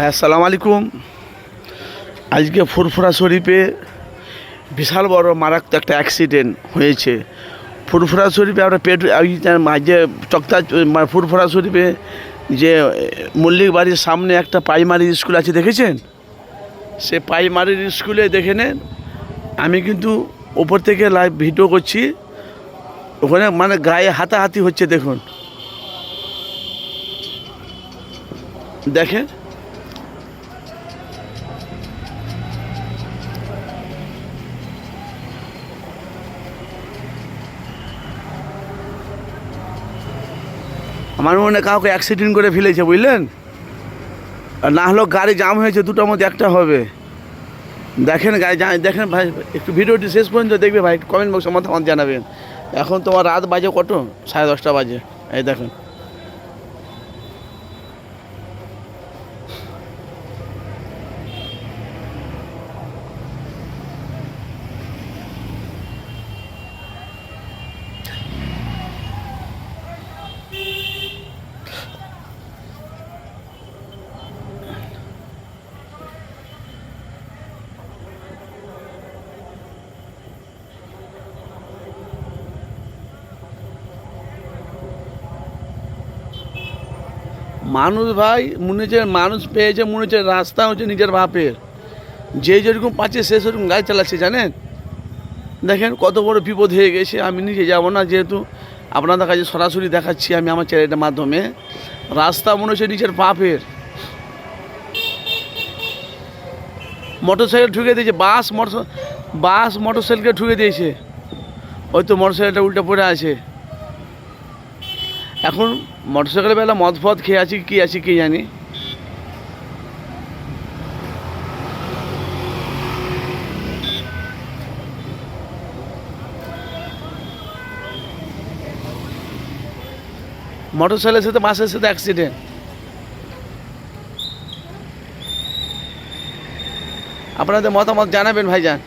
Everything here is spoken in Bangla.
ভাই আসসালামু আলাইকুম। আজকে ফুরফুরা শরীফে বিশাল বড় মারাত্মক একটা অ্যাক্সিডেন্ট হয়েছে। ফুরফুরা শরীফে আমরা পেট যে চক্তা ফুরফুরা শরীফে যে মল্লিক বাড়ির সামনে একটা প্রাইমারি স্কুল আছে, দেখেছেন? সে প্রাইমারি স্কুলে দেখে নেন, আমি কিন্তু ওপর থেকে লাইভ ভিডিও করছি। ওখানে মানে গায়ে হাতাহাতি হচ্ছে, দেখুন। দেখেন? আমার মনে কাউকে অ্যাক্সিডেন্ট করে ফেলেছে, বুঝলেন? না হলেও গাড়ি জাম হয়েছে, দুটোর মধ্যে একটা হবে। দেখেন গাড়ি দেখেন ভাই, একটু ভিডিওটি শেষ পর্যন্ত দেখবে ভাই কমেন্ট বক্সে মতামত জানাবেন। এখন তোমার রাত বাজে কত? সাড়ে দশটা বাজে। এই দেখুন। মানুষ ভাই মনে হচ্ছে মানুষ পেয়েছে মনে হচ্ছে রাস্তা হচ্ছে নিজের বাপের। যে যেরকম পাচ্ছে সে সেরকম গাড়ি চালাচ্ছে, জানেন? দেখেন কত বড় বিপদ হয়ে গেছে, আমি নিজে যাব না, যেহেতু আপনাদের কাছে সরাসরি দেখাচ্ছি আমি আমার চ্যানেলের মাধ্যমে। রাস্তা মনে হচ্ছে নিজের বাপের। মোটর সাইকেল ঠুকে দিয়েছে, বাস মোটর বাস মোটর সাইকেলকে ঠুকে দিয়েছে। ওই তো মোটর সাইকেলটা উল্টে পড়ে আছে। এখন মোটরসাইকেলের বেলা মদ ফদ খেয়ে আছি, কি আছি কি জানি। মোটরসাইকেলের সাথে, বাসের সাথে অ্যাক্সিডেন্ট আপনাদের মতামত জানাবেন ভাইজান।